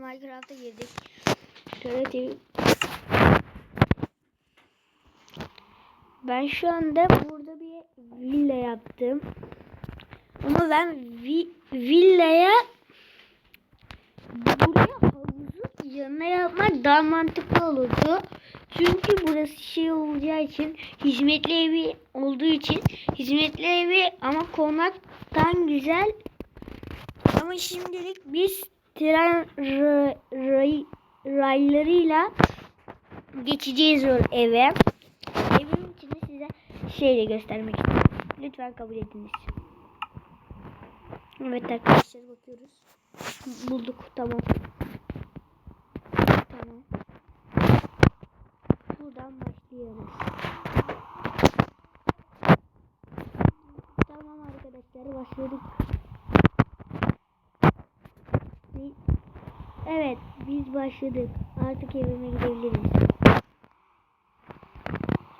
Minecraft'a girdik. Şöyle TV. Ben şu anda burada bir villa yaptım. Ama ben vi villaya buraya havuzu yanına yapmak daha mantıklı olurdu. Çünkü burası şey olacağı için hizmetli evi olduğu için hizmetli evi ama konaktan güzel. Ama şimdilik biz tren ra- ray- raylarıyla geçeceğiz eve. Evin içini size şeyle göstermek istiyorum. Lütfen kabul ediniz. Evet arkadaşlar bakıyoruz. Bulduk tamam. Tamam. Buradan başlıyoruz. Tamam arkadaşlar başladık. Evet biz başladık. Artık evime gidebiliriz.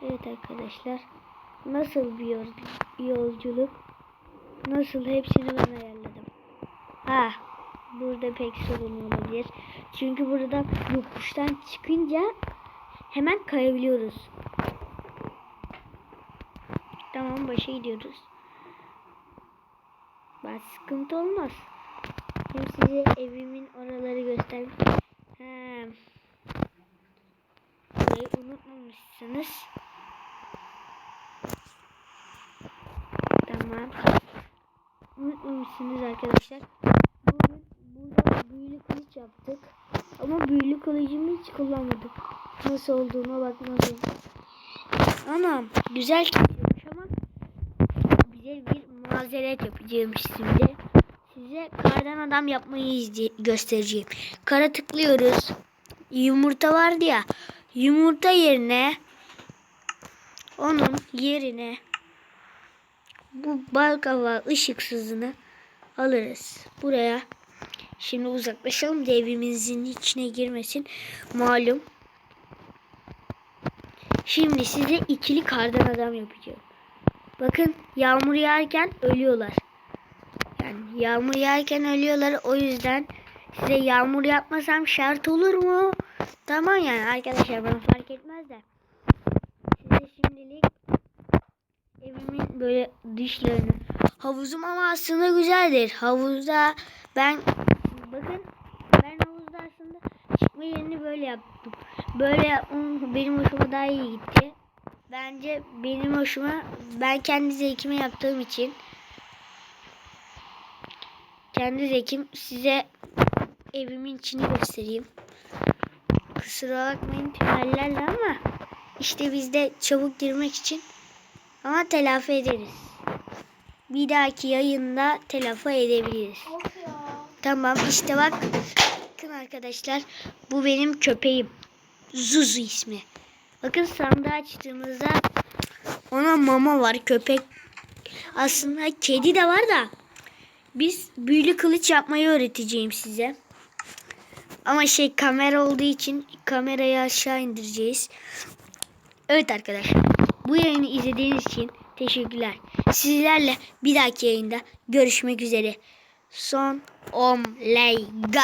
Evet arkadaşlar. Nasıl bir yol- yolculuk? Nasıl hepsini ben ayarladım. Ha, burada pek sorun olabilir. Çünkü burada yokuştan çıkınca hemen kayabiliyoruz. Tamam başa gidiyoruz. Ben sıkıntı olmaz. Hem size evimin oraları göstereyim. He. Burayı unutmamışsınız. Tamam. Unutmamışsınız arkadaşlar. Bugün burada büyülü kılıç yaptık. Ama büyülü kılıcımı hiç kullanmadım. Nasıl olduğuna bakmadım. Anam güzel çıkıyormuş ama bize bir mazeret yapacağım şimdi. Size kardan adam yapmayı göstereceğim. Kara tıklıyoruz. Yumurta vardı ya. Yumurta yerine onun yerine bu balkava ışıksızını alırız. Buraya şimdi uzaklaşalım da evimizin içine girmesin. Malum. Şimdi size ikili kardan adam yapacağım. Bakın yağmur yağarken ölüyorlar. Yağmur yağarken ölüyorlar. O yüzden size yağmur yapmasam şart olur mu? Tamam yani arkadaşlar bana fark etmez de. Size şimdilik evimin böyle dışlarını. Havuzum ama aslında güzeldir. Havuzda ben bakın ben havuzda aslında çıkma yerini böyle yaptım. Böyle benim hoşuma daha iyi gitti. Bence benim hoşuma ben kendi zevkime yaptığım için kendi zevkim size evimin içini göstereyim. Kusura bakmayın tünellerle ama işte biz de çabuk girmek için ama telafi ederiz. Bir dahaki yayında telafi edebiliriz. Tamam işte bak. Bakın arkadaşlar bu benim köpeğim. Zuzu ismi. Bakın sandığı açtığımızda ona mama var köpek. Aslında kedi de var da biz büyülü kılıç yapmayı öğreteceğim size. Ama şey kamera olduğu için kamerayı aşağı indireceğiz. Evet arkadaşlar. Bu yayını izlediğiniz için teşekkürler. Sizlerle bir dahaki yayında görüşmek üzere. Son omlega.